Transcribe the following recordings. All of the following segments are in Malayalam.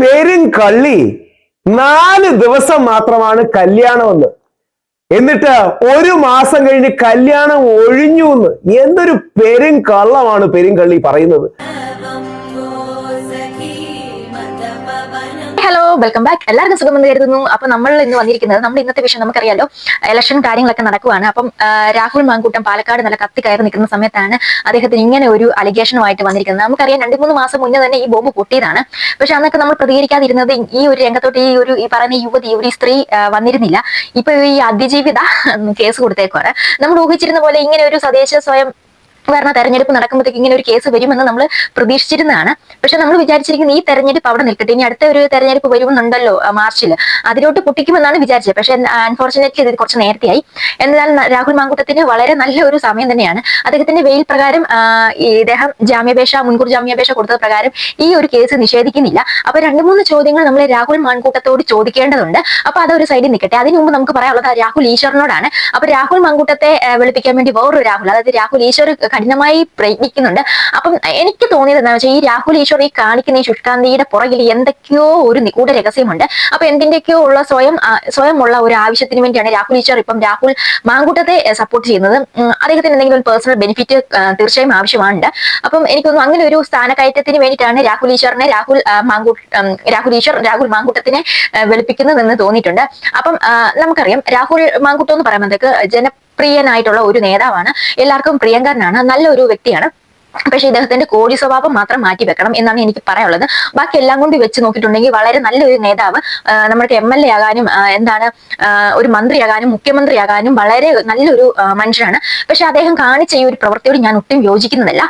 പെരുങ്കള്ളി നാല് ദിവസം മാത്രമാണ് കല്യാണമെന്ന്. എന്നിട്ട് ഒരു മാസം കഴിഞ്ഞ് കല്യാണം ഒഴിഞ്ഞു എന്ന് എന്തൊരു പെരും കള്ളമാണ് പെരും കള്ളി പറയുന്നത്. ഹലോ വെൽക്കം ബാക്ക് എല്ലാവർക്കും സുഖമെന്ന് കരുതുന്നു. അപ്പൊ നമ്മൾ ഇന്ന് വന്നിരിക്കുന്നത് നമ്മുടെ ഇന്നത്തെ വിഷയം നമുക്കറിയാലോ ഇലക്ഷൻ കാര്യങ്ങളൊക്കെ നടക്കുവാണ്. അപ്പം രാഹുൽ മാങ്കൂട്ടം പാലക്കാട് നല്ല കത്തി കയറി നിൽക്കുന്ന സമയത്താണ് അദ്ദേഹത്തിന് ഇങ്ങനെ ഒരു അലിഗേഷനുമായിട്ട് വന്നിരിക്കുന്നത്. നമുക്കറിയാം രണ്ടു മൂന്ന് മാസം മുന്നേ തന്നെ ഈ ബോംബ് പൊട്ടിയതാണ്. പക്ഷെ അന്നൊക്കെ നമ്മൾ പ്രതികരിക്കാതിരുന്നത് ഈ ഒരു രംഗത്തോട്ട് ഈ ഒരു ഈ പറയുന്ന യുവതി ഒരു സ്ത്രീ വന്നിരുന്നില്ല. ഇപ്പൊ ഈ അതിജീവിത കേസ് കൊടുത്തേക്കുവാണ്. നമ്മൾ ഊഹിച്ചിരുന്ന പോലെ ഇങ്ങനെ ഒരു സ്വദേശ സ്വയം ഭരണ തെരഞ്ഞെടുപ്പ് നടക്കുമ്പോഴത്തേക്ക് ഇങ്ങനെ ഒരു കേസ് വരുമെന്ന് നമ്മൾ പ്രതീക്ഷിച്ചിരുന്നതാണ്. പക്ഷെ നമ്മൾ വിചാരിച്ചിരിക്കുന്ന ഈ തെരഞ്ഞെടുപ്പ് അവിടെ നിൽക്കട്ടെ ഇനി അടുത്ത ഒരു തെരഞ്ഞെടുപ്പ് വരുമെന്നുണ്ടല്ലോ മാർച്ചിൽ അതിലോട്ട് പൊട്ടിക്കുമെന്നാണ് വിചാരിച്ചത്. പക്ഷെ അൺഫോർച്ചുനേറ്റ്ലി ഇത് കുറച്ച് നേരത്തെയായി. എന്നാൽ രാഹുൽ മാങ്കൂട്ടത്തിന് വളരെ നല്ല ഒരു സമയം തന്നെയാണ്. അദ്ദേഹത്തിന്റെ വെയിൽ പ്രകാരം ഇദ്ദേഹം ജാമ്യാപേക്ഷ മുൻകൂർ ജാമ്യാപേക്ഷ കൊടുത്ത പ്രകാരം ഈ ഒരു കേസ് നിഷേധിക്കുന്നില്ല. അപ്പൊ രണ്ട് മൂന്ന് ചോദ്യങ്ങൾ നമ്മൾ രാഹുൽ മാങ്കൂട്ടത്തോട് ചോദിക്കേണ്ടതുണ്ട്. അപ്പൊ അതൊരു സൈഡിൽ നിൽക്കട്ടെ. അതിനു മുമ്പ് നമുക്ക് പറയാനുള്ളത് രാഹുൽ ഈശ്വറിനോടാണ് അപ്പൊ രാഹുൽ മാങ്കൂട്ടത്തെ വെളുപ്പിക്കാൻ വേണ്ടി വേറൊരു രാഹുൽ അതായത് രാഹുൽ ഈശ്വർ കഠിനമായി പ്രയത്നിക്കുന്നുണ്ട്. അപ്പം എനിക്ക് തോന്നിയത് എന്താണെന്ന് വെച്ചാൽ ഈ രാഹുൽ ഈശ്വർ ഈ കാണിക്കുന്ന ഈ ശുഷ്കാന്തിയുടെ പുറകിൽ എന്തൊക്കെയോ ഒരു നിഗൂഢ രഹസ്യമുണ്ട്. അപ്പൊ എന്തിന്റെയൊക്കെയോ ഉള്ള സ്വയം സ്വയമുള്ള ഒരു ആവശ്യത്തിന് വേണ്ടിയാണ് രാഹുൽ ഈശ്വർ ഇപ്പം രാഹുൽ മാങ്കൂട്ടത്തെ സപ്പോർട്ട് ചെയ്യുന്നത്. അദ്ദേഹത്തിന് എന്തെങ്കിലും പേഴ്സണൽ ബെനിഫിറ്റ് തീർച്ചയായും ആവശ്യമാണ് അപ്പം എനിക്ക് തോന്നുന്നു അങ്ങനെ ഒരു സ്ഥാനക്കയറ്റത്തിന് വേണ്ടിയിട്ടാണ് രാഹുൽ ഈശ്വറിനെ രാഹുൽ മാങ്കൂട്ട് രാഹുൽ ഈശ്വർ രാഹുൽ മാങ്കൂട്ടത്തിനെ വെളുപ്പിക്കുന്നതെന്ന് തോന്നിയിട്ടുണ്ട്. അപ്പം നമുക്കറിയാം രാഹുൽ മാങ്കൂട്ടം എന്ന് പറയുമ്പോഴത്തേക്ക് ജനപ്രിയനായിട്ടുള്ള ഒരു നേതാവാണ്. എല്ലാവർക്കും പ്രിയങ്കരനാണ്. നല്ലൊരു വ്യക്തിയാണ്. പക്ഷെ ഇദ്ദേഹത്തിന്റെ കോഴി സ്വഭാവം മാത്രം മാറ്റി വെക്കണം എന്നാണ് എനിക്ക് പറയാനുള്ളത്. ബാക്കി എല്ലാം കൊണ്ട് വെച്ച് നോക്കിയിട്ടുണ്ടെങ്കിൽ വളരെ നല്ലൊരു നേതാവ് നമ്മുടെ എം എൽ എ ആകാനും എന്താണ് ഒരു മന്ത്രിയാകാനും മുഖ്യമന്ത്രിയാകാനും വളരെ നല്ലൊരു മനുഷ്യനാണ്. പക്ഷെ അദ്ദേഹം കാണിച്ച ഈ ഒരു പ്രവൃത്തിയോട് ഞാൻ ഒട്ടും യോജിക്കുന്നില്ല.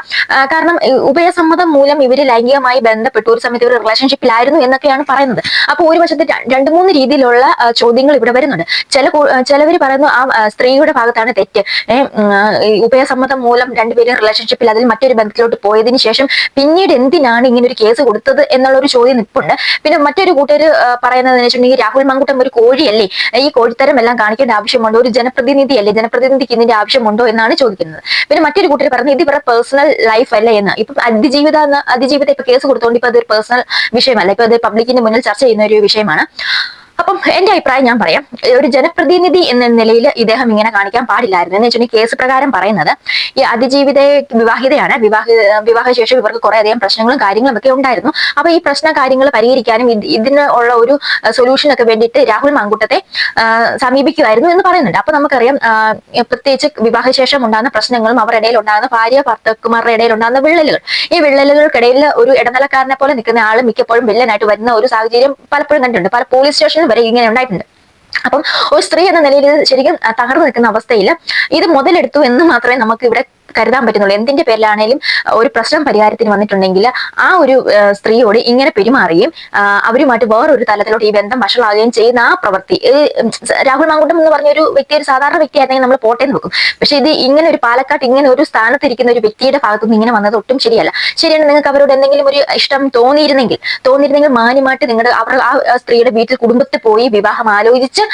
കാരണം ഉഭയസമ്മതം മൂലം ഇവർ ലൈംഗികമായി ബന്ധപ്പെട്ടു ഒരു സമയത്ത് ഇവർ റിലേഷൻഷിപ്പിലായിരുന്നു എന്നൊക്കെയാണ് പറയുന്നത്. അപ്പൊ ഒരു വശത്ത് രണ്ടു മൂന്ന് രീതിയിലുള്ള ചോദ്യങ്ങൾ ഇവിടെ വരുന്നുണ്ട്. ചില ചിലവർ പറയുന്നു ആ സ്ത്രീയുടെ ഭാഗത്താണ് തെറ്റ്. ഉഭയസമ്മതം മൂലം രണ്ടുപേരും റിലേഷൻഷിപ്പിൽ അതിൽ മറ്റൊരു ബന്ധത്തിലോട്ട് പോയതിനു ശേഷം പിന്നീട് എന്തിനാണ് ഇങ്ങനെ ഒരു കേസ് കൊടുത്തത് എന്നുള്ള ഒരു ചോദ്യം നിപ്പുണ്ട്. പിന്നെ മറ്റൊരു കൂട്ടർ പറയുന്നത് വെച്ചിട്ടുണ്ടെങ്കിൽ രാഹുൽ മങ്കുട്ടം ഒരു കോഴിയല്ലേ? ഈ കോഴിത്തരം എല്ലാം കാണിക്കേണ്ട ആവശ്യമുണ്ടോ? ഒരു ജനപ്രതിനിധിയല്ലേ? ജനപ്രതിനിധിക്ക് ഇതിന്റെ ആവശ്യമുണ്ടോ എന്നാണ് ചോദിക്കുന്നത്. പിന്നെ മറ്റൊരു കൂട്ടർ പറഞ്ഞു ഇത് ഇവരുടെ പേഴ്സണൽ ലൈഫ് അല്ലേ എന്ന്. ഇപ്പൊ അതിജീവിത അതിജീവിത ഇപ്പൊ കേസ് കൊടുത്തോണ്ട് ഇപ്പൊ അതൊരു പേഴ്സണൽ വിഷയമല്ല. ഇപ്പൊ അത് പബ്ലിക്കിന്റെ മുന്നിൽ ചർച്ച ചെയ്യുന്ന ഒരു വിഷയമാണ്. അപ്പം എന്റെ അഭിപ്രായം ഞാൻ പറയാം. ഒരു ജനപ്രതിനിധി എന്ന നിലയിൽ ഇദ്ദേഹം ഇങ്ങനെ കാണിക്കാൻ പാടില്ലായിരുന്നു. എന്ന് വെച്ചിട്ടുണ്ടെങ്കിൽ കേസ് പ്രകാരം പറയുന്നത് ഈ അതിജീവിത വിവാഹിതയാണ്. വിവാഹ വിവാഹശേഷം ഇവർക്ക് കുറെ അധികം പ്രശ്നങ്ങളും കാര്യങ്ങളും ഒക്കെ ഉണ്ടായിരുന്നു. അപ്പൊ ഈ പ്രശ്ന കാര്യങ്ങൾ പരിഹരിക്കാനും ഇത് ഇതിന് ഉള്ള ഒരു സൊല്യൂഷനൊക്കെ വേണ്ടിയിട്ട് രാഹുൽ മാങ്കൂട്ടത്തെ സമീപിക്കുമായിരുന്നു എന്ന് പറയുന്നുണ്ട്. അപ്പൊ നമുക്കറിയാം പ്രത്യേകിച്ച് വിവാഹശേഷം ഉണ്ടാകുന്ന പ്രശ്നങ്ങളും അവരുടെ ഇടയിൽ ഉണ്ടാകുന്ന ഭാര്യ ഭർത്താക്കന്മാരുടെ ഇടയിൽ ഉണ്ടാകുന്ന വിള്ളലുകൾ. ഈ വിള്ളലുകൾക്കിടയിൽ ഒരു ഇടനിലക്കാരനെ പോലെ നിൽക്കുന്ന ആൾ മിക്കപ്പോഴും വില്ലനായിട്ട് വരുന്ന ഒരു സാഹചര്യം പലപ്പോഴും കണ്ടിട്ടുണ്ട്. പല പോലീസ് സ്റ്റേഷനിൽ വരെ ഇങ്ങനെ ഉണ്ടായിട്ടുണ്ട്. അപ്പം ഒരു സ്ത്രീ എന്ന നിലയിൽ ശരിക്കും തകർന്നു നിൽക്കുന്ന അവസ്ഥയിൽ ഇത് മുതലെടുത്തു എന്ന് മാത്രമേ നമുക്ക് ഇവിടെ കരുതാൻ പറ്റുന്നുള്ളൂ. എന്തിന്റെ പേരിലാണേലും ഒരു പ്രശ്നം പരിഹാരത്തിന് വന്നിട്ടുണ്ടെങ്കിൽ ആ ഒരു സ്ത്രീയോട് ഇങ്ങനെ പെരുമാറുകയും അവരുമായിട്ട് വേറൊരു തലത്തിലോട്ട് ഈ ബന്ധം വഷളാകുകയും ചെയ്യുന്ന ആ പ്രവൃത്തി. രാഹുൽ മാങ്കുട്ടം എന്ന് പറഞ്ഞ ഒരു വ്യക്തി ഒരു സാധാരണ വ്യക്തിയായിരുന്നെങ്കിൽ നമ്മൾ പോട്ടെ എന്ന് വെക്കും. പക്ഷെ ഇത് ഇങ്ങനെ ഒരു പാലക്കാട്ട് ഇങ്ങനെ ഒരു സ്ഥാനത്തിരിക്കുന്ന ഒരു വ്യക്തിയുടെ ഭാഗത്തുനിന്ന് ഇങ്ങനെ വന്നത് ഒട്ടും ശരിയല്ല. ശരിയാണ് നിങ്ങൾക്ക് അവരോട് എന്തെങ്കിലും ഒരു ഇഷ്ടം തോന്നിയിരുന്നെങ്കിൽ തോന്നിയിരുന്നെങ്കിൽ മാന്യമായിട്ട് നിങ്ങളുടെ അവർ ആ ആ സ്ത്രീയുടെ വീട്ടിൽ കുടുംബത്തിൽ പോയി വിവാഹം ആലോചിച്ച്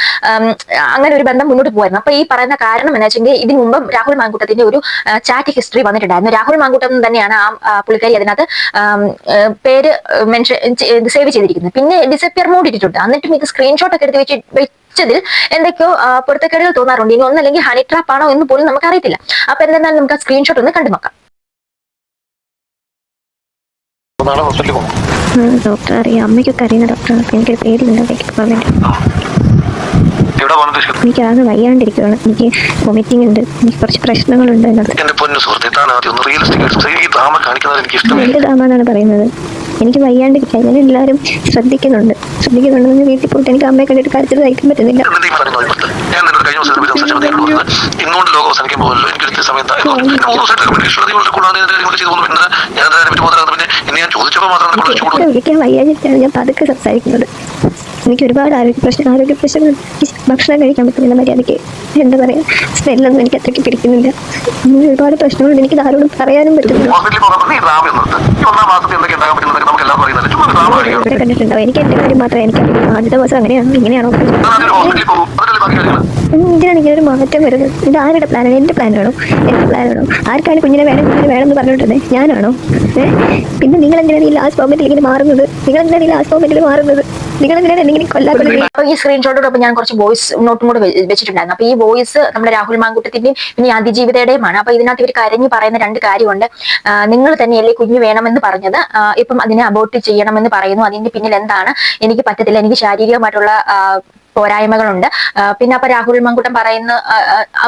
അങ്ങനെ ഒരു ബന്ധം മുന്നോട്ട് പോയിരുന്നു അപ്പൊ ഈ പറയുന്ന കാരണം എന്ന് വെച്ചെങ്കിൽ ഇതിനു മുമ്പ് രാഹുൽ മാങ്കുട്ടത്തിന്റെ ഒരു ചാറ്റ് ഹിസ്റ്ററി വന്നിട്ടുണ്ടായിരുന്നു. രാഹുൽ മാങ്കൂട്ടം തന്നെയാണ് ആ പുള്ളിക്കാരി അതിനകത്ത് പേര് മെൻഷൻ സേവ് ചെയ്തിരിക്കുന്നത്. പിന്നെ ഡിസപ്പിയർ മോഡ് ഇട്ടിട്ടുണ്ട്. എന്നിട്ടും ഇത് സ്ക്രീൻഷോട്ട് ഒക്കെ എടുത്ത് വെച്ച് വെച്ചതിൽ എന്തൊക്കെയോ പൊരുത്തക്കേടുകൾ തോന്നാറുണ്ട്. ഇനി ഒന്നല്ലെങ്കിൽ ഹണി ട്രാപ്പ് ആണോ എന്ന് പോലും നമുക്ക് അറിയത്തില്ല അപ്പൊ എന്തെന്നാലും നമുക്ക് ആ സ്ക്രീൻഷോട്ട് ഒന്ന് കണ്ടു നോക്കാം. ഡോക്ടർ അറിയാം. അമ്മയ്ക്കൊക്കെ അറിയുന്ന ഡോക്ടറാണ് അപ്പൊ എനിക്കൊരു പേടിയുണ്ട് എനിക്ക് ആകെ വയ്യാണ്ടിരിക്കുകയാണ്. എനിക്ക് വൊമിറ്റിംഗ് ഉണ്ട്. എനിക്ക് കുറച്ച് പ്രശ്നങ്ങളുണ്ട് എന്റെ പൊന്നു സുഹൃത്തെ താൻ ആദ്യം ഒന്ന് റിയലിസ്റ്റിക് ഈ ഡ്രാമ കാണിക്കുന്നത് എനിക്ക് ഇഷ്ടമില്ല എന്ത് പറയുന്നത്. എനിക്ക് വയ്യാണ്ടിരിക്കുക ഞാൻ എല്ലാവരും ശ്രദ്ധിക്കുന്നുണ്ട്. ശ്രദ്ധിക്കുന്നുണ്ടെന്ന് വീട്ടിൽ പോയിട്ട് എനിക്ക് അമ്മയെ കണ്ടിട്ട് കാര്യത്തിൽ സഹിക്കാൻ പറ്റുന്നില്ല. കഴിഞ്ഞ ദിവസം പറഞ്ഞത് ഇന്നുകൊണ്ട് ലോകം അവസാനിക്കാൻ പോകുമല്ലോ എനിക്ക് മൂന്ന് ദിവസമായിട്ട് കൂടാതെ ഇതിന്റെ കാര്യങ്ങൾ ചെയ്തു പോകുന്നു പിന്നെ ഞാൻ അതിനെ പറ്റി പോകുന്നത് പിന്നെ ഇന്ന് ഞാൻ ചോദിച്ചപ്പോൾ മാത്രം വിളിക്കാൻ വയ്യാഞ്ഞിട്ടാണ് ഞാൻ പതുക്കെ സംസാരിക്കുന്നത്. എനിക്ക് ഒരുപാട് ആരോഗ്യ പ്രശ്നം ആരോഗ്യ പ്രശ്നങ്ങൾ ഭക്ഷണം കഴിക്കാൻ പറ്റുന്നില്ല മര്യാദയ്ക്ക് എന്താ പറയുക സ്മെല്ലൊന്നും എനിക്ക് അത്രയ്ക്ക് പിടിക്കുന്നില്ല. അങ്ങനെ ഒരുപാട് പ്രശ്നങ്ങളുണ്ട്. എനിക്ക് ആരോടും പറയാനും പറ്റുന്നില്ല. ഒന്നാം മാസത്തിൽ എന്തൊക്കെ ഉണ്ടാകാൻ പറ്റുന്നതൊക്കെ നമുക്ക് എല്ലാം പറയുന്നത് ചുമ്മാ ഡ്രാമ എനിക്ക് എന്റെ കാര്യം മാത്രമേ എനിക്കറിയൂ ആദ്യത്തെ ദിവസം അങ്ങനെയാണോ ഇങ്ങനെയാണോ? ഹോസ്പിറ്റലിൽ പോകും. അതല്ലേ ബാക്കി കാര്യങ്ങൾ എന്തിനാണ് ഇങ്ങനെ ഒരു മാറ്റം വരുന്നത്? ഇത് ആരുടെ പ്ലാനാണ് എന്റെ പ്ലാനാണോ എന്റെ പ്ലാനാണോ ആർക്കാണ് കുഞ്ഞിനെ വേണം കുഞ്ഞിനെ വേണം എന്ന് പറഞ്ഞിട്ടുണ്ടേ ഞാനാണോ? ഏഹ് പിന്നെ നിങ്ങൾ എന്തിനാണ് ഈ ലാസ്റ്റ് മൊമെന്റിൽ ഇങ്ങനെ മാറുന്നത്? നിങ്ങൾ എന്തിനാണ് ഈ ലാസ്റ്റ് മൊമെന്റിൽ മാറുന്നത്? നിങ്ങൾ ഈ സ്ക്രീൻഷോട്ടോടൊപ്പം ഞാൻ കുറച്ച് വോയിസ് നോട്ടും കൂടെ വെച്ചിട്ടുണ്ടായിരുന്നു. അപ്പൊ ഈ വോയിസ് നമ്മുടെ രാഹുൽ മാങ്കുട്ടത്തിന്റെയും പിന്നെ അതിജീവിതയുടെയുമാണ്. അപ്പൊ ഇതിനകത്ത് ഇവർ കരഞ്ഞു പറയുന്ന രണ്ട് കാര്യമുണ്ട്. നിങ്ങൾ തന്നെയല്ലേ കുഞ്ഞു വേണമെന്ന് പറഞ്ഞത്. ഇപ്പം അതിനെ അബോർട്ട് ചെയ്യണമെന്ന് പറയുന്നു. അതിന്റെ പിന്നിൽ എന്താണ്? എനിക്ക് പറ്റത്തില്ല. എനിക്ക് ശാരീരികമായിട്ടുള്ള പോരായ്മകളുണ്ട്. പിന്നെ അപ്പൊ രാഹുൽ മങ്കുട്ടം പറയുന്ന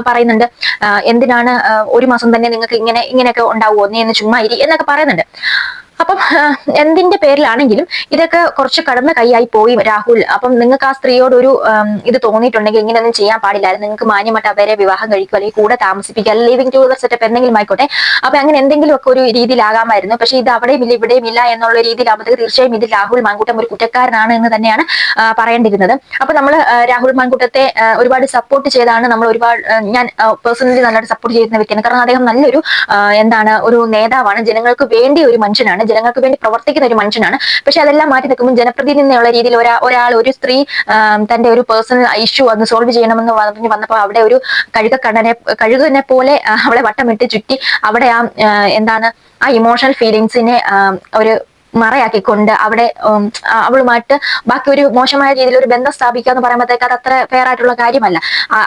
പറയുന്നുണ്ട് എന്തിനാണ് ഒരു മാസം തന്നെ നിങ്ങൾക്ക് ഇങ്ങനെ ഇങ്ങനെയൊക്കെ ഉണ്ടാവുമോ? നീ എന്ന് ചുമ്മാ ഇരി എന്നൊക്കെ പറയുന്നുണ്ട്. അപ്പം എന്തിന്റെ പേരിലാണെങ്കിലും ഇതൊക്കെ കുറച്ച് കടന്ന കൈയായി പോയി രാഹുൽ. അപ്പം നിങ്ങൾക്ക് ആ സ്ത്രീയോടൊരു ഇത് തോന്നിയിട്ടുണ്ടെങ്കിൽ ഇങ്ങനെയൊന്നും ചെയ്യാൻ പാടില്ലായിരുന്നു. നിങ്ങൾക്ക് മാന്യമായിട്ട് അവരെ വിവാഹം കഴിക്കുക അല്ലെങ്കിൽ കൂടെ താമസിപ്പിക്കുക ലിവിംഗ് ടുഗദർ സെറ്റപ്പ് എന്തെങ്കിലും ആയിക്കോട്ടെ. അപ്പൊ അങ്ങനെ എന്തെങ്കിലും ഒക്കെ ഒരു രീതിയിലാകാമായിരുന്നു. പക്ഷെ ഇത് അവിടെയും ഇല്ല ഇവിടെയും ഇല്ല എന്നുള്ള രീതിയിലാകുമ്പോഴത്തേക്ക് തീർച്ചയായും ഇത് രാഹുൽ മാങ്കൂട്ടം ഒരു കുറ്റക്കാരനാണ് എന്ന് തന്നെയാണ് പറയേണ്ടിരുന്നത് അപ്പൊ നമ്മൾ രാഹുൽ മാങ്കൂട്ടത്തെ ഒരുപാട് സപ്പോർട്ട് ചെയ്താണ്. നമ്മൾ ഒരുപാട് ഞാൻ പേഴ്സണലി നല്ലതായിട്ട് സപ്പോർട്ട് ചെയ്യുന്ന വ്യക്തിയാണ്. കാരണം അദ്ദേഹം നല്ലൊരു എന്താണ് ഒരു നേതാവാണ്. ജനങ്ങൾക്ക് വേണ്ടി ഒരു മനുഷ്യനാണ്. ജനങ്ങൾക്ക് വേണ്ടി പ്രവർത്തിക്കുന്ന ഒരു മനുഷ്യനാണ്. പക്ഷെ അതെല്ലാം മാറ്റി നിൽക്കുമ്പോൾ ജനപ്രതിനിധി എന്നുള്ള രീതിയിൽ ഒരാ ഒരാൾ ഒരു സ്ത്രീ തന്റെ ഒരു പേഴ്സണൽ ഇഷ്യൂ അന്ന് സോൾവ് ചെയ്യണമെന്ന് പറഞ്ഞ് വന്നപ്പോൾ അവിടെ ഒരു കഴുകക്കണ്ണനെ കഴുകനെ പോലെ അവളെ വട്ടമിട്ട് ചുറ്റി അവിടെ ആ, എന്താണ് ആ ഇമോഷണൽ ഫീലിങ്സിനെ ഒരു മറയാക്കിക്കൊണ്ട് അവിടെ അവളുമായിട്ട് ബാക്കി ഒരു മോശമായ രീതിയിൽ ഒരു ബന്ധം സ്ഥാപിക്കുക എന്ന് പറയുമ്പോഴത്തേക്ക് അത് അത്ര ഫെയർ ആയിട്ടുള്ള കാര്യമല്ല.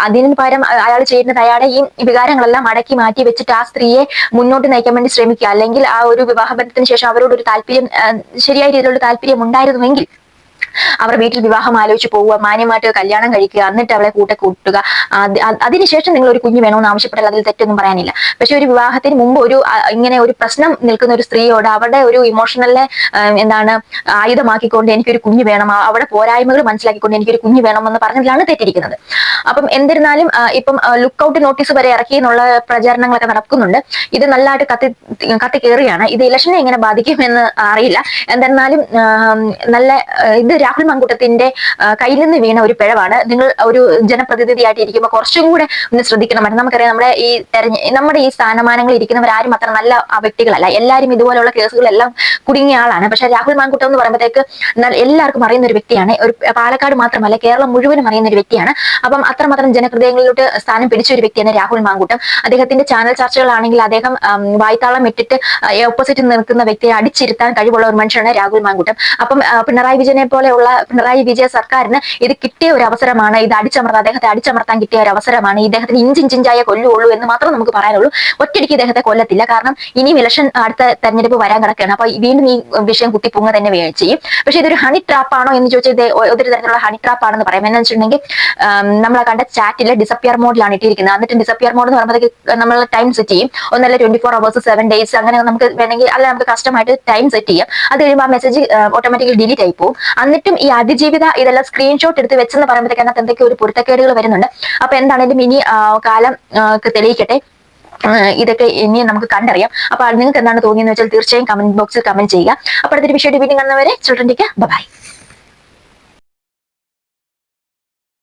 അതിന് പകരം അയാൾ ചെയ്യുന്നത് അയാളെ ഈ വികാരങ്ങളെല്ലാം അടക്കി മാറ്റി വെച്ചിട്ട് ആ സ്ത്രീയെ മുന്നോട്ട് നയിക്കാൻ വേണ്ടി ശ്രമിക്കുക. അല്ലെങ്കിൽ ആ ഒരു വിവാഹബന്ധത്തിന് ശേഷം അവരോട് ഒരു താല്പര്യം ശരിയായ രീതിയിലുള്ള താല്പര്യം ഉണ്ടായിരുന്നുവെങ്കിൽ അവർ വീട്ടിൽ വിവാഹം ആലോചിച്ച് പോവുക മാന്യമായിട്ട് കല്യാണം കഴിക്കുക എന്നിട്ട് അവളെ കൂട്ടെ കൂട്ടുക. അത് അത് അതിനുശേഷം നിങ്ങൾ ഒരു കുഞ്ഞ് വേണമെന്ന് ആവശ്യപ്പെട്ടാൽ അതിൽ തെറ്റൊന്നും പറയാനില്ല. പക്ഷെ ഒരു വിവാഹത്തിന് മുമ്പ് ഒരു ഇങ്ങനെ ഒരു പ്രശ്നം നിൽക്കുന്ന ഒരു സ്ത്രീയോട് അവരുടെ ഒരു ഇമോഷണലിനെ എന്താണ് ആയുധമാക്കിക്കൊണ്ട് എനിക്കൊരു കുഞ്ഞ് വേണം അവിടെ പോരായ്മകൾ മനസ്സിലാക്കിക്കൊണ്ട് എനിക്കൊരു കുഞ്ഞ് വേണമെന്ന് പറഞ്ഞതിലാണ് തെറ്റിരിക്കുന്നത്. അപ്പം എന്നിരുന്നാലും ഇപ്പം ലുക്ക് ഔട്ട് നോട്ടീസ് വരെ ഇറക്കി എന്നുള്ള പ്രചാരണങ്ങളൊക്കെ നടക്കുന്നുണ്ട്. ഇത് നല്ലതായിട്ട് കത്തി കത്തി ഇത് ഇലക്ഷനെ എങ്ങനെ ബാധിക്കുമെന്ന് അറിയില്ല. എന്തെന്നാലും നല്ല ഇത് രാഹുൽ മങ്കുട്ടത്തിന്റെ കയ്യിൽ നിന്ന് വീണ ഒരു പിഴവാണ്. നിങ്ങൾ ഒരു ജനപ്രതിനിധിയായിട്ട് ഇരിക്കുമ്പോൾ കുറച്ചും കൂടെ ഒന്ന് ശ്രദ്ധിക്കണമായിരുന്നു. നമുക്കറിയാം നമ്മുടെ ഈ തെരഞ്ഞ നമ്മുടെ ഈ സ്ഥാനമാനങ്ങൾ ഇരിക്കുന്നവരാരും അത്ര നല്ല വ്യക്തികളല്ല. എല്ലാവരും ഇതുപോലുള്ള കേസുകളെല്ലാം കുടുങ്ങിയ ആളാണ്. പക്ഷെ രാഹുൽ മാങ്കുട്ടം എന്ന് പറയുമ്പോഴത്തേക്ക് എല്ലാവർക്കും അറിയുന്ന ഒരു വ്യക്തിയാണ്. ഒരു പാലക്കാട് മാത്രമല്ല കേരളം മുഴുവനും അറിയുന്ന ഒരു വ്യക്തിയാണ്. അപ്പം അത്രമാത്രം ജനഹൃദയങ്ങളിലോട്ട് സ്ഥാനം പിടിച്ച ഒരു വ്യക്തിയാണ് രാഹുൽ മാങ്കൂട്ടം. അദ്ദേഹത്തിന്റെ ചാനൽ ചർച്ചകളാണെങ്കിൽ അദ്ദേഹം വായ്ത്താളം ഇട്ടിട്ട് ഓപ്പോസിറ്റ് നിൽക്കുന്ന വ്യക്തിയെ അടിച്ചിരുത്താൻ കഴിവുള്ള ഒരു മനുഷ്യനാണ് രാഹുൽ മാങ്കൂട്ടം. അപ്പം പിണറായി വിജയനെ പോലെയുള്ള പിണറായി വിജയ സർക്കാരിന് ഇത് കിട്ടിയ ഒരു അവസരമാണ്. ഇത് അടിച്ചമർത്താൻ അദ്ദേഹത്തെ അടിച്ചമർത്താൻ കിട്ടിയ ഒരു അവസരമാണ്. ഇദ്ദേഹത്തിന് ഇഞ്ചിഞ്ചിഞ്ചായ കൊല്ലുള്ളൂ എന്ന് മാത്രം നമുക്ക് പറയാനുള്ളൂ. ഒറ്റയ്ക്ക് ഇദ്ദേഹത്തെ കൊല്ലത്തില്ല. കാരണം ഇനിയും ഇലക്ഷൻ അടുത്ത തെരഞ്ഞെടുപ്പ് വരാൻ കിടക്കുകയാണ്. അപ്പൊ വീണ്ടും ഈ വിഷയം കുത്തിപ്പൊങ്ങ തന്നെ ചെയ്യും. പക്ഷെ ഇതൊരു ഹണി ട്രാപ്പ് ആണോ എന്ന് ചോദിച്ചാൽ ഇത് ഒരു തരത്തിലുള്ള ഹണി ട്രാപ്പ് ആണെന്ന് പറയാം. എന്ന് വെച്ചിട്ടുണ്ടെങ്കിൽ നമ്മൾ കണ്ട ചാറ്റിൽ ഡിസപ്പിയർ മോഡിലാണ് ഇട്ടിരിക്കുന്നത്. എന്നിട്ട് ഡിസപ്പിയർ മോഡ് എന്ന് പറയുമ്പോഴത്തേക്ക് നമ്മൾ ടൈം സെറ്റ് ചെയ്യും. ഒന്നല്ല twenty four hours seven days അങ്ങനെ നമുക്ക് വേണമെങ്കിൽ അല്ല നമുക്ക് കസ്റ്റമായിട്ട് ടൈം സെറ്റ് ചെയ്യാം. അത് കഴിയുമ്പോൾ ആ മെസ്സേജ് ഓട്ടോമാറ്റിക്കലി ഡിലീറ്റ് ആയി പോകും. എന്നിട്ടും ഈ അതിജീവിത ഇതെല്ലാം സ്ക്രീൻഷോട്ട് എടുത്ത് വെച്ചെന്ന് പറയുമ്പോഴത്തേക്ക് അതിനകത്ത് എന്തൊക്കെ ഒരു പൊരുത്തക്കേടുകൾ വരുന്നുണ്ട്. അപ്പൊ എന്താണെങ്കിലും ഇനി കാലം തെളിയിക്കട്ടെ. ഇതൊക്കെ ഇനി നമുക്ക് കണ്ടറിയാം. അപ്പൊ നിങ്ങൾക്ക് എന്താണ് തോന്നിയെന്ന് വെച്ചാൽ തീർച്ചയായും കമന്റ് ബോക്സിൽ കമന്റ് ചെയ്യുക. അപ്പോൾ അടുത്തൊരു വിഷയത്തിൽ വീണ്ടും കാണുന്നവരെ ചിൽഡ്രൻ ബൈ